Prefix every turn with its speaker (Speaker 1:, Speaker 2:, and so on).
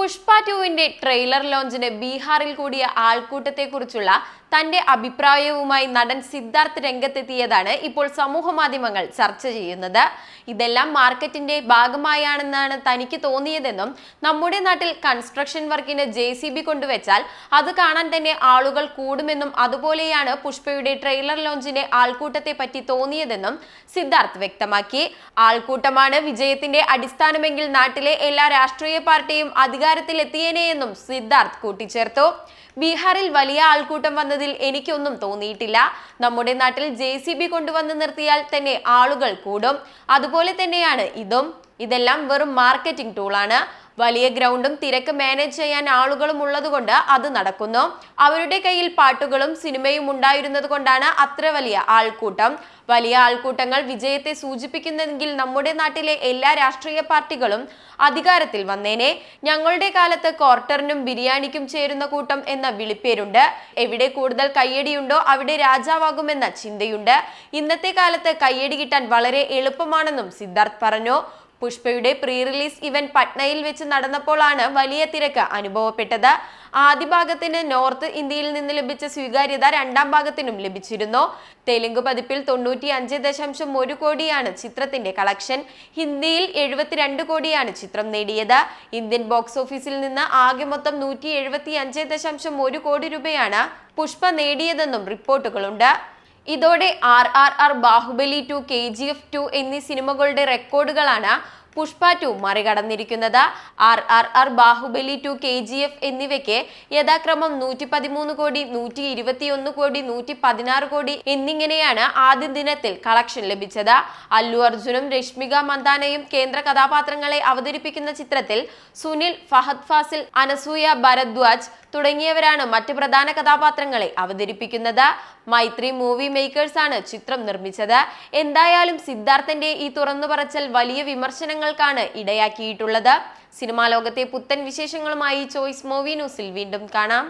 Speaker 1: പുഷ്പ ടുവിന്റെ ട്രെയിലർ ലോഞ്ചിന് ബീഹാറിൽ കൂടിയ ആൾക്കൂട്ടത്തെക്കുറിച്ചുള്ള തന്റെ അഭിപ്രായവുമായി നടൻ സിദ്ധാർത്ഥ് രംഗത്തെത്തിയതാണ് ഇപ്പോൾ സമൂഹ മാധ്യമങ്ങൾ ചർച്ച ചെയ്യുന്നത്. ഇതെല്ലാം മാർക്കറ്റിന്റെ ഭാഗമായാണെന്നാണ് തനിക്ക് തോന്നിയതെന്നും നമ്മുടെ നാട്ടിൽ കൺസ്ട്രക്ഷൻ വർക്കിന് ജെ സി ബി കൊണ്ടുവച്ചാൽ അത് കാണാൻ തന്നെ ആളുകൾ കൂടുമെന്നും അതുപോലെയാണ് പുഷ്പയുടെ ട്രെയിലർ ലോഞ്ചിന്റെ ആൾക്കൂട്ടത്തെ പറ്റി തോന്നിയതെന്നും സിദ്ധാർത്ഥ് വ്യക്തമാക്കി. ആൾക്കൂട്ടമാണ് വിജയത്തിന്റെ അടിസ്ഥാനമെങ്കിൽ നാട്ടിലെ എല്ലാ രാഷ്ട്രീയ പാർട്ടിയും അധികാരത്തിലെത്തിയേനെയെന്നും സിദ്ധാർത്ഥ് കൂട്ടിച്ചേർത്തു. ബീഹാറിൽ വലിയ ആൾക്കൂട്ടം വന്നതിൽ എനിക്കൊന്നും തോന്നിയിട്ടില്ല. നമ്മുടെ നാട്ടിൽ ജെ സി ബി കൊണ്ടുവന്ന് നിർത്തിയാൽ തന്നെ ആളുകൾ കൂടും. അതുപോലെ തന്നെയാണ് ഇതും. ഇതെല്ലാം വെറും മാർക്കറ്റിംഗ് ടൂളാണ് വലിയ ഗ്രൗണ്ടും തിരക്ക് മാനേജ് ചെയ്യാൻ ആളുകളും ഉള്ളതുകൊണ്ട് അത് നടക്കുന്നു. അവരുടെ കയ്യിൽ പാട്ടുകളും സിനിമയും ഉണ്ടായിരുന്നത് കൊണ്ടാണ് അത്ര വലിയ ആൾക്കൂട്ടം. വലിയ ആൾക്കൂട്ടങ്ങൾ വിജയത്തെ സൂചിപ്പിക്കുന്നെങ്കിൽ നമ്മുടെ നാട്ടിലെ എല്ലാ രാഷ്ട്രീയ പാർട്ടികളും അധികാരത്തിൽ വന്നേനെ. ഞങ്ങളുടെ കാലത്ത് ക്വാർട്ടറിനും ബിരിയാണിക്കും ചേരുന്ന കൂട്ടം എന്ന വിളിപ്പേരുണ്ട്. എവിടെ കൂടുതൽ കയ്യടിയുണ്ടോ അവിടെ രാജാവാകുമെന്ന ചിന്തയുണ്ട്. ഇന്നത്തെ കാലത്ത് കയ്യടി കിട്ടാൻ വളരെ എളുപ്പമാണെന്നും സിദ്ധാർത്ഥ് പറഞ്ഞു. പുഷ്പയുടെ പ്രീ റിലീസ് ഇവന്റ് പട്നയിൽ വെച്ച് നടന്നപ്പോഴാണ് വലിയ തിരക്ക് അനുഭവപ്പെട്ടത്. ആദ്യ ഭാഗത്തിന് നോർത്ത് ഇന്ത്യയിൽ നിന്ന് ലഭിച്ച സ്വീകാര്യത രണ്ടാം ഭാഗത്തിനും ലഭിച്ചിരുന്നു. തെലുങ്ക് പതിപ്പിൽ തൊണ്ണൂറ്റി അഞ്ച് ദശാംശം ഒരു കോടിയാണ് ചിത്രത്തിന്റെ കളക്ഷൻ. ഹിന്ദിയിൽ എഴുപത്തിരണ്ട് കോടിയാണ് ചിത്രം നേടിയത്. ഇന്ത്യൻ ബോക്സ് ഓഫീസിൽ നിന്ന് ആകെ മൊത്തം നൂറ്റി എഴുപത്തി അഞ്ച് ദശാംശം ഒരു കോടി രൂപയാണ് പുഷ്പ നേടിയതെന്നും റിപ്പോർട്ടുകളുണ്ട്. ഇതോടെ R R R Baahubali two K G F two എന്നീ സിനിമകളുടെ റെക്കോർഡുകളാണ് Pushpa two മറികടന്നിരിക്കുന്നത്. R R R Baahubali two K G F എന്നിവയ്ക്ക് യഥാക്രമം നൂറ്റി പതിമൂന്ന് കോടി നൂറ്റി ഇരുപത്തിയൊന്ന് കോടി നൂറ്റി പതിനാറ് കോടി എന്നിങ്ങനെയാണ് ആദ്യ ദിനത്തിൽ കളക്ഷൻ ലഭിച്ചത്. അല്ലു അർജുനും രശ്മിക മന്ദാനയും കേന്ദ്ര കഥാപാത്രങ്ങളെ അവതരിപ്പിക്കുന്ന ചിത്രത്തിൽ സുനിൽ ഫഹദ് ഫാസിൽ അനസൂയ ഭരദ്വാജ് തുടങ്ങിയവരാണ് മറ്റ് പ്രധാന കഥാപാത്രങ്ങളെ അവതരിപ്പിക്കുന്നത്. മൈത്രി മൂവി മേക്കേഴ്സ് ആണ് ചിത്രം നിർമ്മിച്ചത്. എന്തായാലും സിദ്ധാർത്ഥന്റെ ഈ തുറന്നു പറച്ചൽ വലിയ വിമർശനങ്ങൾക്കാണ് ഇടയാക്കിയിട്ടുള്ളത്. സിനിമാ ലോകത്തെ പുത്തൻ വിശേഷങ്ങളുമായി ചോയ്സ് മൂവി ന്യൂസിൽ വീണ്ടും കാണാം.